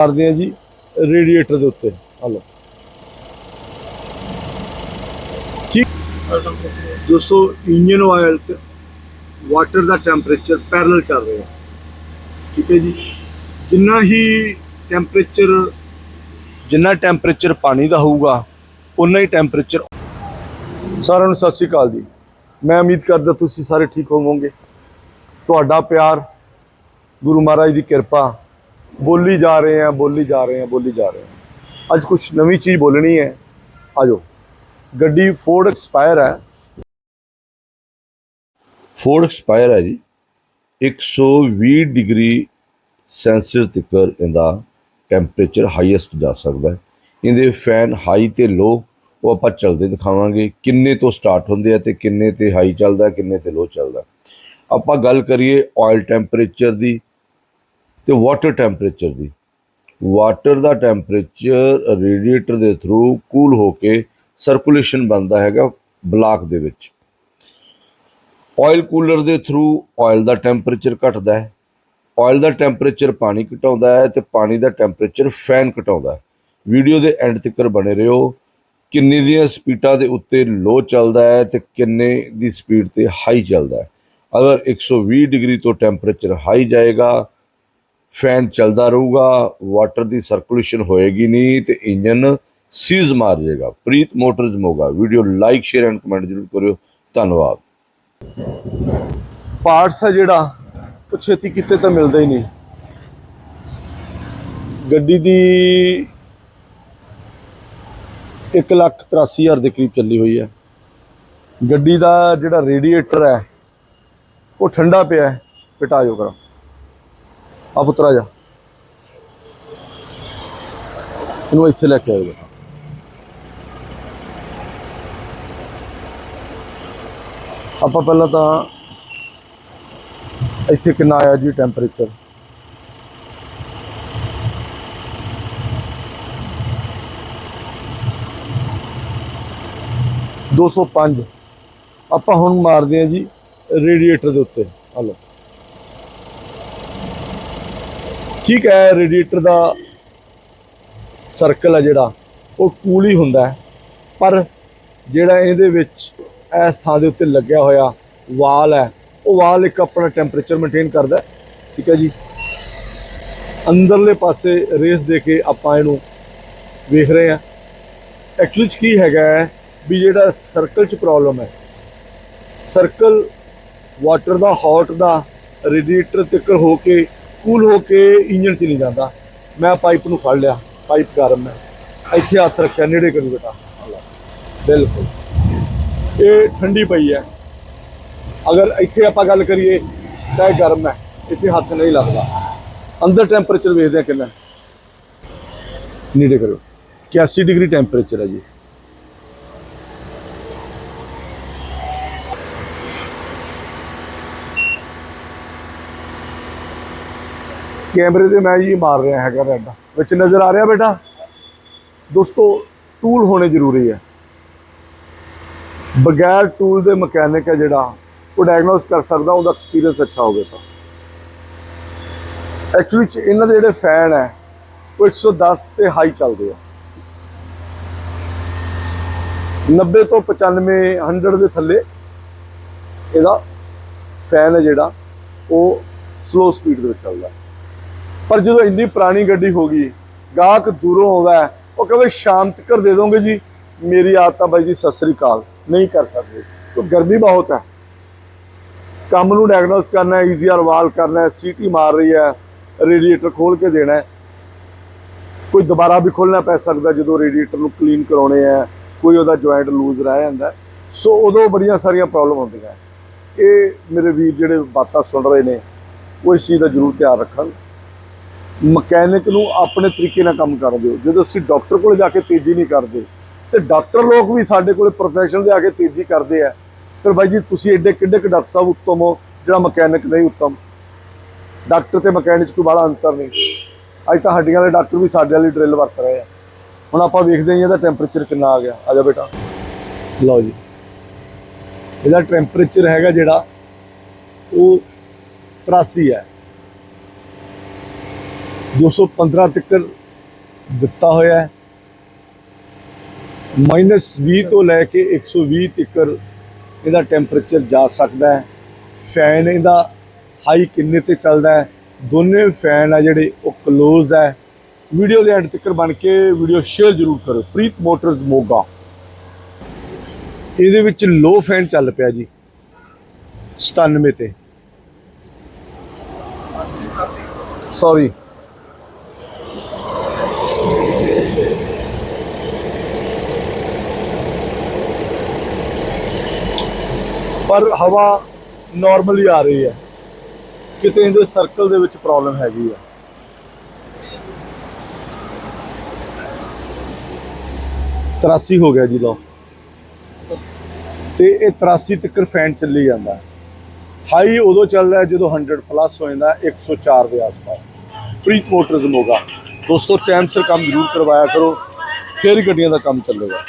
ਕਰਦੇ ਆ ਜੀ, ਰੇਡੀਏਟਰ ਦੇ ਉੱਤੇ। ਹਲੋ। ਠੀਕ ਦੋਸਤੋ, ਇੰਜਨ ਆਇਲ ਤੇ ਵਾਟਰ ਦਾ ਟੈਂਪਰੇਚਰ ਪੈਰਲਲ ਚੱਲ ਰਿਹਾ। ਠੀਕ ਹੈ ਜੀ? ਜਿੰਨਾ ਹੀ ਟੈਂਪਰੇਚਰ ਜਿੰਨਾ ਟੈਂਪਰੇਚਰ ਪਾਣੀ ਦਾ ਹੋਊਗਾ ਉਨਾ ਹੀ ਟੈਂਪਰੇਚਰ ਸਾਰਿਆਂ ਨੂੰ ਸਤਿ ਸ਼੍ਰੀ ਅਕਾਲ ਜੀ। ਮੈਂ ਉਮੀਦ ਕਰਦਾ ਤੁਸੀਂ ਸਾਰੇ ਠੀਕ ਹੋਵੋਗੇ। ਤੁਹਾਡਾ ਪਿਆਰ, ਗੁਰੂ ਮਹਾਰਾਜ ਦੀ ਕਿਰਪਾ ਬੋਲੀ ਜਾ ਰਹੇ ਆ ਬੋਲੀ ਜਾ ਰਹੇ ਆ ਬੋਲੀ ਜਾ ਰਹੇ ਆ ਅੱਜ ਕੁਝ ਨਵੀਂ ਚੀਜ਼ ਬੋਲਣੀ ਹੈ। ਆਜੋ। ਗੱਡੀ ਫੋਰਡ ਐਕਸਪਾਇਰ ਹੈ। ਫੋਰਡ ਐਕਸਪਾਇਰ ਹੈ ਜੀ। 120 ਡਿਗਰੀ ਸੈਂਸੀਅਸ ਤੱਕ ਇਹਦਾ ਟੈਂਪਰੇਚਰ ਹਾਈਐਸਟ ਜਾ ਸਕਦਾ ਹੈ। ਇਹਦੇ ਫੈਨ ਹਾਈ ਤੇ ਲੋ, ਉਹ ਆਪਾਂ ਚੱਲਦੇ ਦਿਖਾਵਾਂਗੇ। ਕਿੰਨੇ ਤੋਂ ਸਟਾਰਟ ਹੁੰਦੇ ਆ ਤੇ ਕਿੰਨੇ ਤੇ ਹਾਈ ਚੱਲਦਾ, ਕਿੰਨੇ ਤੇ ਲੋ ਚੱਲਦਾ। ਆਪਾਂ ਗੱਲ ਕਰੀਏ ਆਇਲ ਟੈਂਪਰੇਚਰ ਦੀ। ਤੇ ਵਾਟਰ ਟੈਂਪਰੇਚਰ ਦੀ। ਵਾਟਰ ਦਾ ਟੈਂਪਰੇਚਰ ਰੇਡੀਏਟਰ ਦੇ ਥਰੂ ਕੂਲ ਹੋ ਕੇ ਸਰਕੂਲੇਸ਼ਨ ਬਣਦਾ ਹੈਗਾ ਬਲਾਕ ਦੇ ਵਿੱਚ। ਆਇਲ ਕੂਲਰ ਦੇ ਥਰੂ ਆਇਲ ਦਾ ਟੈਂਪਰੇਚਰ ਘਟਦਾ ਹੈ। ਆਇਲ ਦਾ ਟੈਂਪਰੇਚਰ ਪਾਣੀ ਘਟਾਉਂਦਾ ਹੈ ਤੇ ਪਾਣੀ ਦਾ ਟੈਂਪਰੇਚਰ ਫੈਨ ਘਟਾਉਂਦਾ ਹੈ। ਵੀਡੀਓ ਦੇ ਐਂਡ ਤੱਕ ਬਣੇ ਰਹੋ। ਕਿੰਨੇ ਦੀਆਂ ਸਪੀਡਾਂ ਦੇ ਉੱਤੇ ਲੋ ਚੱਲਦਾ ਹੈ ਤੇ ਕਿੰਨੇ ਦੀ ਸਪੀਡ ਤੇ ਹਾਈ ਚੱਲਦਾ ਹੈ। ਅਗਰ 120 ਡਿਗਰੀ ਤੋਂ ਟੈਂਪਰੇਚਰ ਹਾਈ ਜਾਏਗਾ ਫੈਨ ਚੱਲਦਾ ਰਹੂਗਾ ਵਾਟਰ ਦੀ ਸਰਕੂਲੇਸ਼ਨ ਹੋਏਗੀ ਨਹੀਂ ਤੇ ਇੰਜਨ ਸੀਜ਼ ਮਾਰ ਜਾਏਗਾ। Preet Motors Moga. Video like share and comment ਜ਼ਰੂਰ ਕਰਿਓ। ਧੰਨਵਾਦ। ਪਾਰਟਸ ਹੈ ਜਿਹੜਾ, ਉਹ ਛੇਤੀ ਕਿਤੇ ਤਾਂ ਮਿਲਦਾ ਹੀ ਨਹੀਂ। ਗੱਡੀ ਦੀ 183000 ਦੇ ਕਰੀਬ ਚੱਲੀ ਹੋਈ ਹੈ। ਗੱਡੀ ਦਾ ਜਿਹੜਾ ਰੇਡੀਏਟਰ ਹੈ, ਉਹ ਠੰਡਾ ਪਿਆ ਹੈ। ਪਿਟਾ ਜੋ ਆ ਪੁੱਤਰਾ ਜਾ। ਇਹਨੂੰ ਇੱਥੇ ਲੈ ਕੇ ਆਇਓ। ਬੇਟਾ ਆਪਾਂ ਪਹਿਲਾਂ ਤਾਂ ਇੱਥੇ ਕਿੰਨਾ ਆਇਆ ਜੀ ਟੈਂਪਰੇਚਰ ਦੋ ਸੌ ਪੰਜ। ਆਪਾਂ ਹੁਣ ਮਾਰਦੇ ਹਾਂ ਜੀ ਰੇਡੀਏਟਰ ਦੇ ਉੱਤੇ। ਆ ਲਓ। ਠੀਕ ਹੈ ਰੇਡੀਏਟਰ ਦਾ ਸਰਕਲ ਹੈ ਜਿਹੜਾ, ਉਹ ਕੂਲ ਹੀ ਹੁੰਦਾ ਹੈ। ਪਰ ਜਿਹੜਾ ਇਹਦੇ ਵਿੱਚ ਇਸ ਥਾਂ ਦੇ ਉੱਤੇ ਲੱਗਿਆ ਹੋਇਆ ਵਾਲ ਹੈ, ਉਹ ਵਾਲ ਇੱਕ ਆਪਣਾ ਟੈਂਪਰੇਚਰ ਮੇਨਟੇਨ ਕਰਦਾ ਠੀਕ ਹੈ ਜੀ। ਅੰਦਰਲੇ ਪਾਸੇ ਰੇਸ ਦੇ ਕੇ ਆਪਾਂ ਇਹਨੂੰ ਵੇਖ ਰਹੇ ਹਾਂ। ਐਕਚੁਅਲੀ ਚ ਕੀ ਹੈਗਾ ਹੈ ਵੀ ਜਿਹੜਾ ਸਰਕਲ ਚ ਪ੍ਰੋਬਲਮ ਹੈ ਸਰਕਲ ਵਾਟਰ ਦਾ ਹੌਟ ਦਾ ਰੇਡੀਏਟਰ ਤੱਕ ਹੋ ਕੇ ਕੂਲ ਹੋ ਕੇ ਇੰਜਨ ਚ ਨਹੀਂ ਜਾਂਦਾ। ਮੈਂ ਪਾਈਪ ਨੂੰ ਫੜ ਲਿਆ। ਪਾਈਪ ਗਰਮ ਹੈ। ਇੱਥੇ ਹੱਥ ਰੱਖਿਆ, ਨੇੜੇ ਕਰੂ ਬੇਟਾ। ਬਿਲਕੁਲ। ਇਹ ਠੰਡੀ ਪਈ ਹੈ। ਅਗਰ ਇੱਥੇ ਆਪਾਂ ਗੱਲ ਕਰੀਏ, ਤਾਂ ਇਹ ਗਰਮ ਹੈ। ਇੱਥੇ ਹੱਥ ਨਹੀਂ ਲੱਗਦਾ। ਅੰਦਰ ਟੈਂਪਰੇਚਰ ਵੇਖਦੇ ਆ ਕਿੰਨਾ ਨੇੜੇ ਕਰੋ 81 ਡਿਗਰੀ ਟੈਂਪਰੇਚਰ ਹੈ ਜੀ। ਕੈਮਰੇ ਤੇ ਮੈਂ ਜੀ ਮਾਰ ਰਿਹਾ ਹੈਗਾ ਰੈੱਡ ਵਿੱਚ ਨਜ਼ਰ ਆ ਰਿਹਾ ਬੇਟਾ। ਦੋਸਤੋ ਟੂਲ ਹੋਣੇ ਜ਼ਰੂਰੀ ਹੈ ਬਗੈਰ ਟੂਲ ਦੇ ਮਕੈਨਿਕ ਹੈ ਜਿਹੜਾ, ਉਹ ਡਾਇਗਨੋਸ ਕਰ ਸਕਦਾ, ਉਹਦਾ ਐਕਸਪੀਰੀਅੰਸ ਅੱਛਾ ਹੋਵੇ ਤਾਂ। ਐਕਚੁਅਲੀ ਚ ਇਹਨਾਂ ਦੇ ਜਿਹੜੇ ਫੈਨ ਹੈ ਉਹ 110 ਤੇ ਹਾਈ ਚੱਲਦੇ ਆ। 90 ਤੋਂ 95 100 ਦੇ ਥੱਲੇ ਇਹਦਾ ਫੈਨ ਹੈ ਜਿਹੜਾ, ਉਹ ਸਲੋ ਸਪੀਡ ਦੇ ਵਿੱਚ ਚੱਲਦਾ। ਪਰ ਜਦੋਂ ਇੰਨੀ ਪੁਰਾਣੀ ਗੱਡੀ ਹੋ ਗਈ ਗਾਹਕ ਦੂਰੋਂ ਆਉਂਦਾ ਹੈ, ਉਹ ਕਹਿੰਦੇ ਸ਼ਾਮ ਤੱਕ ਦੇ ਦੋਗੇ ਜੀ? ਮੇਰੀ ਆਦਤ ਆ ਬਾਈ ਜੀ ਸਤਿ ਸ੍ਰੀ ਅਕਾਲ। ਨਹੀਂ ਕਰ ਸਕਦੇ। ਕਿਉਂ ਗਰਮੀ ਬਹੁਤ ਹੈ। ਕੰਮ ਨੂੰ ਡਾਇਗਨੋਸ ਕਰਨਾ ਹੈ ਈਜ਼ੀਆਰ ਵਾਲ ਕਰਨਾ ਹੈ ਸੀਟੀ ਮਾਰ ਰਹੀ ਹੈ ਰੇਡੀਏਟਰ ਖੋਲ ਕੇ ਦੇਣਾ ਹੈ। ਕੋਈ ਦੁਬਾਰਾ ਵੀ ਖੋਲਣਾ ਪੈ ਸਕਦਾ ਜਦੋਂ ਰੇਡੀਏਟਰ ਨੂੰ ਕਲੀਨ ਕਰਾਉਣੇ ਆ ਕੋਈ ਉਹਦਾ ਜੁਆਇੰਟ ਲੂਜ਼ ਰਹਿ ਜਾਂਦਾ ਸੋ ਉਦੋਂ ਬੜੀਆਂ ਸਾਰੀਆਂ ਪ੍ਰੋਬਲਮ ਹੁੰਦੀਆਂ ਇਹ ਮੇਰੇ ਵੀਰ ਜਿਹੜੇ ਬਾਤਾਂ ਸੁਣ ਰਹੇ ਨੇ ਉਹ ਇਸ ਚੀਜ਼ ਦਾ ਜ਼ਰੂਰ ਧਿਆਨ ਰੱਖਣ। ਮਕੈਨਿਕ ਨੂੰ ਆਪਣੇ ਤਰੀਕੇ ਨਾਲ ਕੰਮ ਕਰ ਦਿਓ ਜਦੋਂ ਅਸੀਂ ਡਾਕਟਰ ਕੋਲ ਜਾ ਕੇ ਤੇਜ਼ੀ ਨਹੀਂ ਕਰਦੇ, ਤੇ ਡਾਕਟਰ ਲੋਕ ਵੀ ਸਾਡੇ ਕੋਲੇ ਪ੍ਰੋਫੈਸ਼ਨਲ ਦੇ ਆ ਕੇ ਤੇਜ਼ੀ ਕਰਦੇ ਆ। ਫਿਰ ਬਾਈ ਜੀ, ਤੁਸੀਂ ਐਡੇ ਕਿੱਡੇ ਕੁ ਡਾਕਟਰ ਸਾਹਿਬ ਉੱਤਮ ਹੋ, ਜਿਹੜਾ ਮਕੈਨਿਕ ਨਹੀਂ ਉੱਤਮ? ਡਾਕਟਰ ਤੇ ਮਕੈਨਿਕ 'ਚ ਕੋਈ ਬੜਾ ਅੰਤਰ ਨਹੀਂ। ਅੱਜ ਤਾਂ ਹੱਡੀਆਂ ਵਾਲੇ ਡਾਕਟਰ ਵੀ ਸਾਡੇ ਵਾਲੀ ਡਰਿਲ ਵਰਤ ਰਹੇ ਆ। ਹੁਣ ਆਪਾਂ ਵੇਖਦੇ ਹਾਂ ਇਹਦਾ ਟੈਂਪਰੇਚਰ ਕਿੰਨਾ ਆ ਗਿਆ। ਆ ਜਾ ਬੇਟਾ। ਲਓ ਜੀ। ਇਹਦਾ ਟੈਂਪਰੇਚਰ ਹੈਗਾ ਜਿਹੜਾ, ਉਹ 83 ਹੈ। 215 ਤੱਕ ਦਿੱਤਾ ਹੋਇਆ ਹੈ। ਮਾਈਨਸ 20 ਤੋਂ ਲੈ ਕੇ 120 ਤੱਕ ਇਹਦਾ ਟੈਂਪਰੇਚਰ ਜਾ ਸਕਦਾ ਹੈ। ਫੈਨ ਇਹਦਾ ਹਾਈ ਕਿੰਨੇ ਤੇ ਚੱਲਦਾ ਹੈ। ਦੋਨੇ ਫੈਨ ਆ ਜਿਹੜੇ, ਉਹ ਕਲੋਜ਼ਡ ਹੈ। ਵੀਡੀਓ ਦੇ ਐਂਡ ਤੱਕ ਬਣ ਕੇ ਵੀਡੀਓ ਸ਼ੇਅਰ ਜ਼ਰੂਰ ਕਰੋ। ਪ੍ਰੀਤ ਮੋਟਰਸ ਮੋਗਾ। ਇਹਦੇ ਵਿੱਚ ਲੋ ਫੈਨ ਚੱਲ ਪਿਆ ਜੀ। 97 ਤੇ। ਸੌਰੀ ਪਰ ਹਵਾ ਨਾਰਮਲੀ ਆ ਰਹੀ ਹੈ। ਕਿਤੇ ਇਹਦੇ ਸਰਕਲ ਦੇ ਵਿੱਚ ਪ੍ਰੋਬਲਮ ਹੈਗੀ ਆ ਤਰਾਸੀ ਹੋ ਗਿਆ ਜੀ ਲੋ ਤੇ ਇਹ 83 ਤੱਕ ਫੈਨ ਚੱਲੀ ਜਾਂਦਾ ਹਾਈ ਉਦੋਂ ਚੱਲਦਾ ਜਦੋਂ 100 ਪਲੱਸ ਹੋ ਜਾਂਦਾ ਹੈ, 104 ਦੇ ਆਸ-ਪਾਸ। ਪ੍ਰੀਤ ਮੋਟਰਸ ਮੋਗਾ। ਦੋਸਤੋ ਟਾਈਮ ਸਿਰ ਕੰਮ ਜ਼ਰੂਰ ਕਰਵਾਇਆ ਕਰੋ। ਫਿਰ ਹੀ ਗੱਡੀਆਂ ਦਾ ਕੰਮ ਚੱਲੇਗਾ।